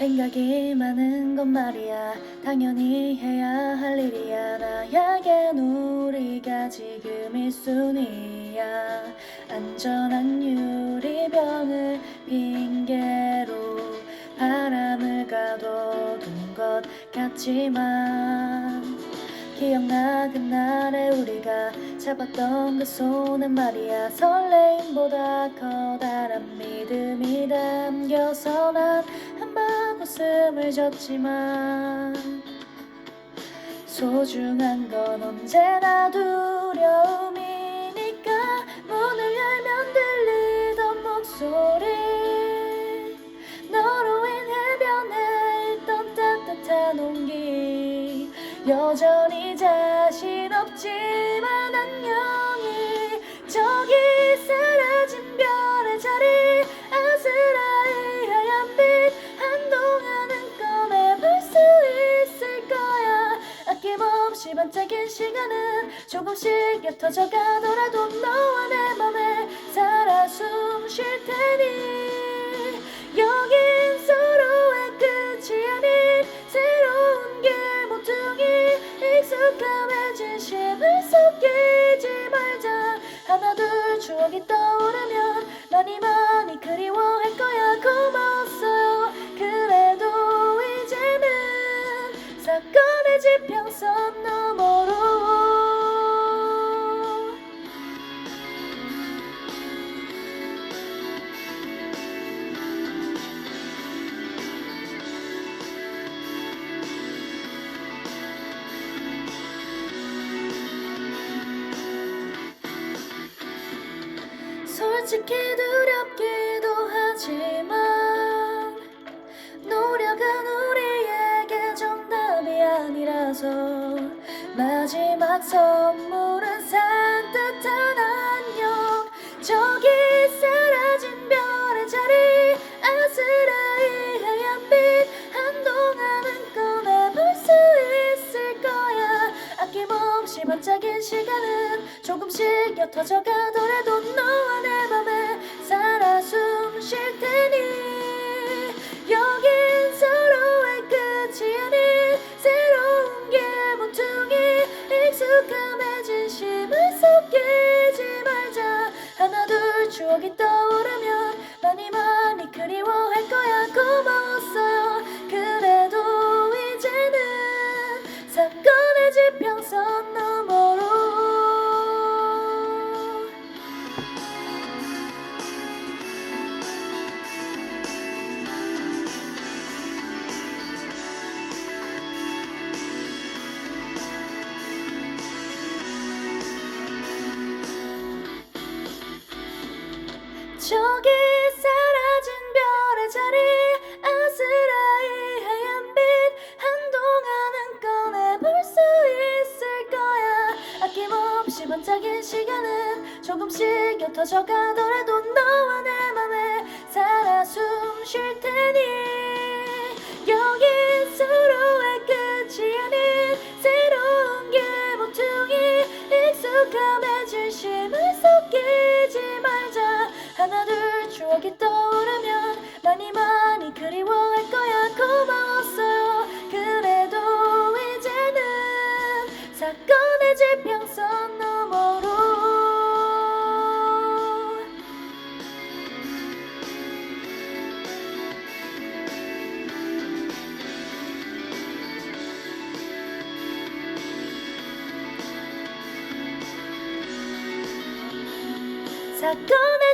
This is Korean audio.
생각이 많은 건 말이야. 당연히 해야 할 일이야. 나에겐 우리가 지금 일순위야. 안전한 유리병을 핑계로 바람을 가둬둔 것 같지만 기억나 그날의 우리가 잡았던 그 손은 말이야. 설레임보다 커다란 믿음이 담겨서 난 웃음을 졌지만 소중한 건 언제나 두려움이니까 문을 열면 들리던 목소리 너로 인해 변해 있던 따뜻한 온기. 여전히 자신 없지 반짝인 시간은 조금씩 옅어져 가더라도 너와 내 지평선 너머로 솔직히 두렵기도 하지 선물은 산뜻한 안녕. 저기 사라진 별의 자리 아스라이 하얀 빛 한동안은 꺼내볼 수 있을 거야. 아낌없이 반짝인 시간은 조금씩 옅어져 가더라도 너와 내 맘에 살아 숨 쉴 테니. 여긴 추억이 떠오르면 많이 많이 그리워할 거야. 고마웠어요. 그래도 이제는 사건의 지평선 너머 저기 사라진 별의 자리 아스라이 하얀 빛 한동안은 꺼내볼 수 있을 거야. 아낌없이 반짝인 시간은 조금씩 옅어져 가더라도 너와 내 맘에 살아 숨 쉴 테니 사건의